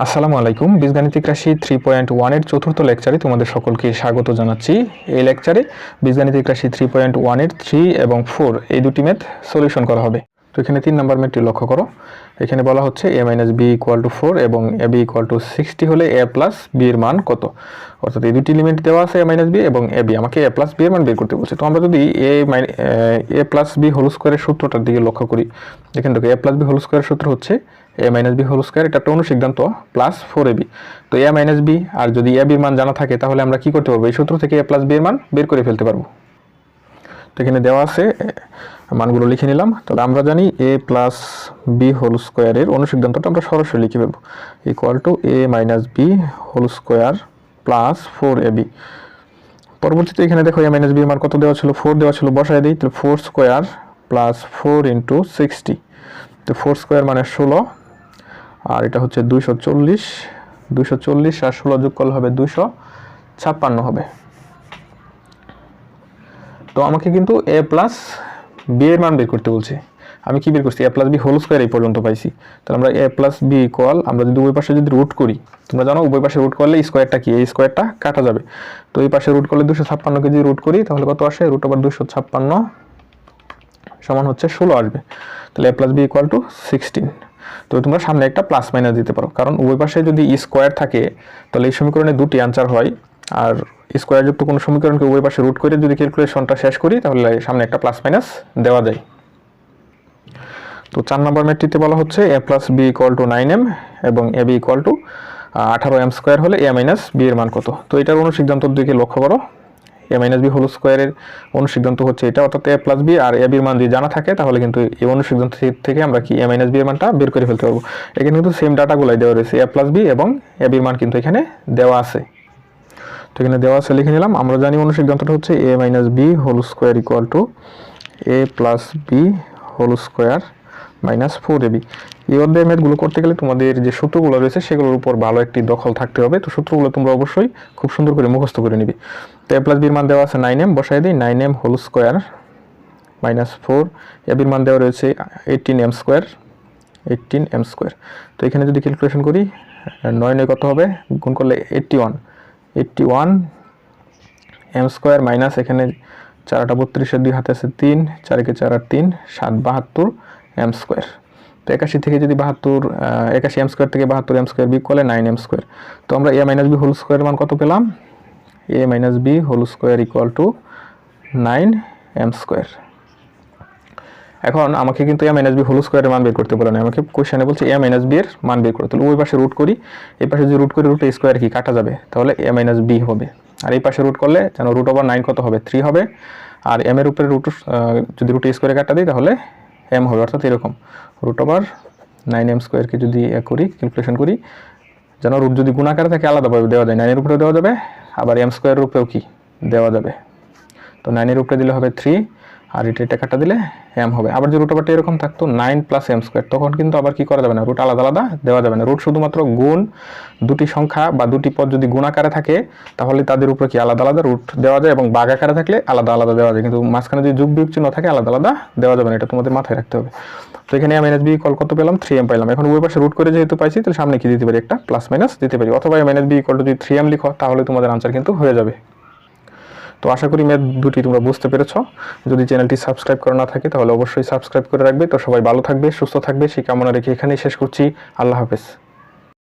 আসসালামু আলাইকুম। বীজগাণিতিক রাশি থ্রি পয়েন্ট ওয়ানের চতুর্থ লেকচারে তোমাদের সকলকে স্বাগত জানাচ্ছি। এই লেকচারে বীজগাণিতিক রাশি থ্রি পয়েন্ট ওয়ানের থ্রি এবং ফোর এই দুটি ম্যাথ সলিউশন করা হবে। তো এখানে তিন নম্বর ম্যাথটি লক্ষ্য করো। এখানে বলা হচ্ছে A minus B equal to four এবং A B equal to sixty হলে এ প্লাস বি এর মান কত? অর্থাৎ এই দুটি লিমিট দেওয়া আছে এ মাইনাস বি এবং এ বি আমাকে এ প্লাস বি এর মান বের করতে বলছে। তো আমরা যদি A minus A plus B whole স্কোয়ারের সূত্রটার দিকে লক্ষ্য করি এখান থেকে এ প্লাস বি হোল স্কোয়ারের সূত্র হচ্ছে A minus B whole square এটা একটা অনুসিদ্ধান্ত প্লাস ফোর এ বি তো এ মাইনাস বি আর যদি এ বির মান জানা থাকে, তাহলে আমরা কি করতে পারব? এই সূত্র থেকে এ প্লাস বি এর মান বের করে ফেলতে পারব। তো এখানে দেওয়া আছে মানগুলো লিখে নিলাম। তাহলে আমরা জানি এ প্লাস বি হোল স্কোয়ারের অনুসিদ্ধান্তটা আমরা সরাসরি লিখে ফেলব। Equal to A minus B whole square plus four A B পরবর্তীতে এখানে দেখো এ মাইনাস বি মান কত দেওয়া ছিল? ফোর দেওয়া ছিল, বসায় দিই। তাহলে four square plus four into sixty তো ফোর স্কোয়ার মানে ষোলো, আর এটা হচ্ছে দুইশো চল্লিশ। দুইশো চল্লিশ আর ষোলো যোগ করলে হবে দুইশো ছাপ্পান্ন হবে। তো আমাকে কিন্তু এ প্লাস বি এর মান বের করতে বলছে। আমি কি বের করছি? A plus B whole square এই পর্যন্ত পাইছি। তাহলে আমরা এ প্লাস বি ইকুয়াল আমরা যদি উভয় পাশে যদি রুট করি, তোমরা জানো উভয় পাশে রুট করলে স্কোয়ারটা কি? এই স্কোয়ারটা কাটা যাবে। তো এই পাশে রুট করলে দুশো ছাপ্পান্নকে যদি রুট করি, তাহলে কত আসে? রুট ওভার দুশো ছাপ্পান্ন সমান হচ্ছে ষোলো আসবে। তাহলে A plus B equal to sixteen তো তোমরা সামনে একটা প্লাস মাইনাস দিতে পারো। কারণ উভয় পাশে যদি স্কোয়ার থাকে, তাহলে এই সমীকরণে দুটি আনসার হয়। আর স্কোয়ার যুক্ত কোনো সমীকরণকে উভয় পাশে রুট করে যদি ক্যালকুলেশনটা শেষ করি, তাহলে সামনে একটা প্লাস মাইনাস দেওয়া যায়। তো চার নম্বর ম্যাটটিতে বলা হচ্ছে A plus B equal to nine M এবং এ বি ইকুয়াল টু আঠারো এম স্কোয়ার হলে এ মাইনাস বি এর মান কত? তো এটার অনুসিদ্ধান্তর দিকে লক্ষ্য করো। এ মাইনাস বি হোল স্কোয়ারের অনুসিদ্ধান্ত হচ্ছে এটা, অর্থাৎ এ প্লাস বি আর এ বির মান যদি জানা থাকে, তাহলে কিন্তু এই অনুসিদ্ধান্ত থেকে আমরা কি এ মাইনাস বি এর মানটা বের করে ফেলতে পারব। এখানে কিন্তু সেম ডাটাগুলাই দেওয়া রয়েছে এ প্লাস বি এবং এ বির মান কিন্তু এখানে দেওয়া আছে। তো এখানে দেওয়া আছে, লিখে নিলাম। আমরা জানি অনুসিদ্ধান্তটা হচ্ছে A minus B whole square equal to A plus B whole square minus four AB এই অধ্যায় ম্যাথগুলো করতে গেলে তোমাদের যে সূত্রগুলো রয়েছে, সেগুলোর উপর ভালো একটি দখল থাকতে হবে। তো সূত্রগুলো তোমরা অবশ্যই খুব সুন্দর করে মুখস্থ করে নিবে। তো এ প্লাস বির মান দেওয়া আছে নাইন এম বসাই দিই। Nine M whole square minus four এবির মান দেওয়া রয়েছে eighteen M square eighteen M square তো এখানে যদি ক্যালকুলেশন করি নয় নয় কত হবে? গুণ করলে eighty one eighty one M square minus এখানে চারটা বত্রিশের দুই হাতে আছে তিন, চারকে চার আর তিন, সাত বাহাত্তর এম স্কোয়ার তো একাশি থেকে যদি বাহাত্তর একাশি এম স্কোয়ার থেকে বাহাত্তর এম স্কোয়ার বিক করলে নাইন এম স্কোয়ার তো আমরা A minus B whole square মান কত পেলাম? A minus B whole square equal to nine M square এখন আমাকে কিন্তু এ মাইনাস বি হোল স্কোয়ারের মান বের করতে বলে না আমাকে কোশ্চেনে বলছে এম মাইনাস বি এর মান বের করতে ওই পাশে রুট করি, এই পাশে যদি রুট করি রুট স্কোয়ার কি? কাটা যাবে। তাহলে এ মাইনাস বি হবে। আর এই পাশে রুট করলে যেন রুট ওভার নাইন কত হবে? থ্রি হবে। আর এম এর উপরে রুট যদি রুট স্কোয়ারে কাটা দিই, তাহলে এম হবে। অর্থাৎ এরকম। রুট ওভার নাইন এম স্কোয়ারকে যদি এ করি ক্যালকুলেশন করি, যেন রুট যদি গুণাকারে থাকে, আলাদাভাবে দেওয়া যায়। নাইনের উপরে দেওয়া যাবে। আবার এম স্কোয়ারের উপরেও কি? দেওয়া যাবে। তো নাইনের উপরে দিলে হবে থ্রি আর এটা এটা কাটা দিলে এম হবে। আবার যে রুট ওভারটা এরকম থাকতো নাইন প্লাস এম স্কোয়ার তখন কিন্তু আবার কি করা যাবে না? রুট আলাদা আলাদা দেওয়া যাবে না। রুট শুধুমাত্র গুণ দুটি সংখ্যা বা দুটি পদ যদি গুণ আকারে থাকে, তাহলে তাদের উপরে কি আলাদা আলাদা রুট দেওয়া যায় এবং বাঘ আকারে থাকলে আলাদা আলাদা দেওয়া যায়। কিন্তু মাঝখানে যদি যুগ বিয়োগ চিহ্ন থাকে, আলাদা আলাদা দেওয়া যাবে না। এটা তোমাদের মাথায় রাখতে হবে। তো এখানে এম এনএস বি কল কত পেলাম? থ্রি এম পাইলাম। এখন ওই পাশে রুট করে যেহেতু পাইছি, তাহলে সামনে কি দিতে পারি? একটা প্লাস মাইনাস দিতে পারি। অথবা এম এনএস বি কল যদি থ্রি এম লিখো, তাহলে তোমাদের আনসার কিন্তু হয়ে যাবে। তো আশা করি ম্যাথ দুটি তোমরা বুঝতে পেরেছ। যদি চ্যানেলটি সাবস্ক্রাইব করা না থাকে, তাহলে অবশ্যই সাবস্ক্রাইব করে রাখবে। তো সবাই ভালো থাকবে, সুস্থ থাকবে। সেই কামনা রেখে এখানেই শেষ করছি। আল্লাহ হাফেজ।